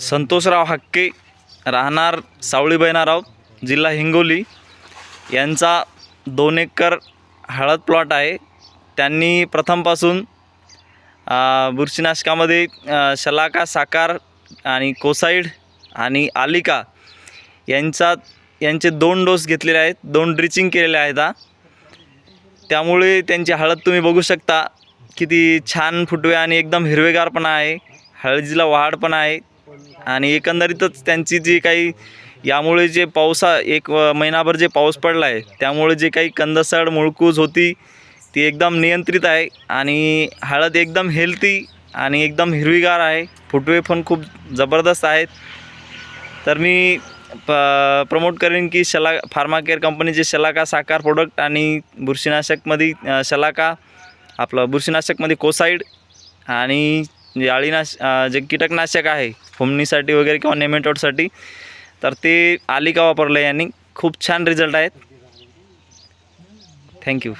संतोषराव हक्के राहणार सावळी बहिनाराव जिल्हा हिंगोली. यांचा दोन एकर हळद प्लॉट आहे. त्यांनी प्रथमपासून बुरशीनाशकामध्ये शलाका साकार आणि कोसाईड आणि आलिका यांचा यांचे दोन डोस घेतलेले आहेत. दोन ड्रिचिंग केलेले आहेत त्यामुळे त्यांची हळद तुम्ही बघू शकता. किती छान फुटवे आणि एकदम हिरवेगारपणा आहे. हळदीला वाढ पण आहे आणि एकंदरीतच त्यांची जी काही यामुळे जे पावसा एक व- महिनाभर जे पाऊस पडला आहे त्यामुळे जे काही कंदसड मुळकूज होती ती एकदम नियंत्रित आहे आणि हळद एकदम हेल्थी आणि एकदम हिरवीगार आहे. फुटवे पण खूप जबरदस्त आहेत. तर मी प प्रमोट करेन की शला फार्माकेअर कंपनीचे शलाका साकार प्रोडक्ट आणि बुरशीनाशकमध्ये शलाका आपलं बुरशीनाशकमध्ये कोसाईड आणि जे अळीनाश जे कीटकनाशक आहे फुमणीसाठी वगैरे किंवा नेमेटोडसाठी तर ते आलिका वापरलं यांनी? खूप छान रिझल्ट आहेत. थँक्यू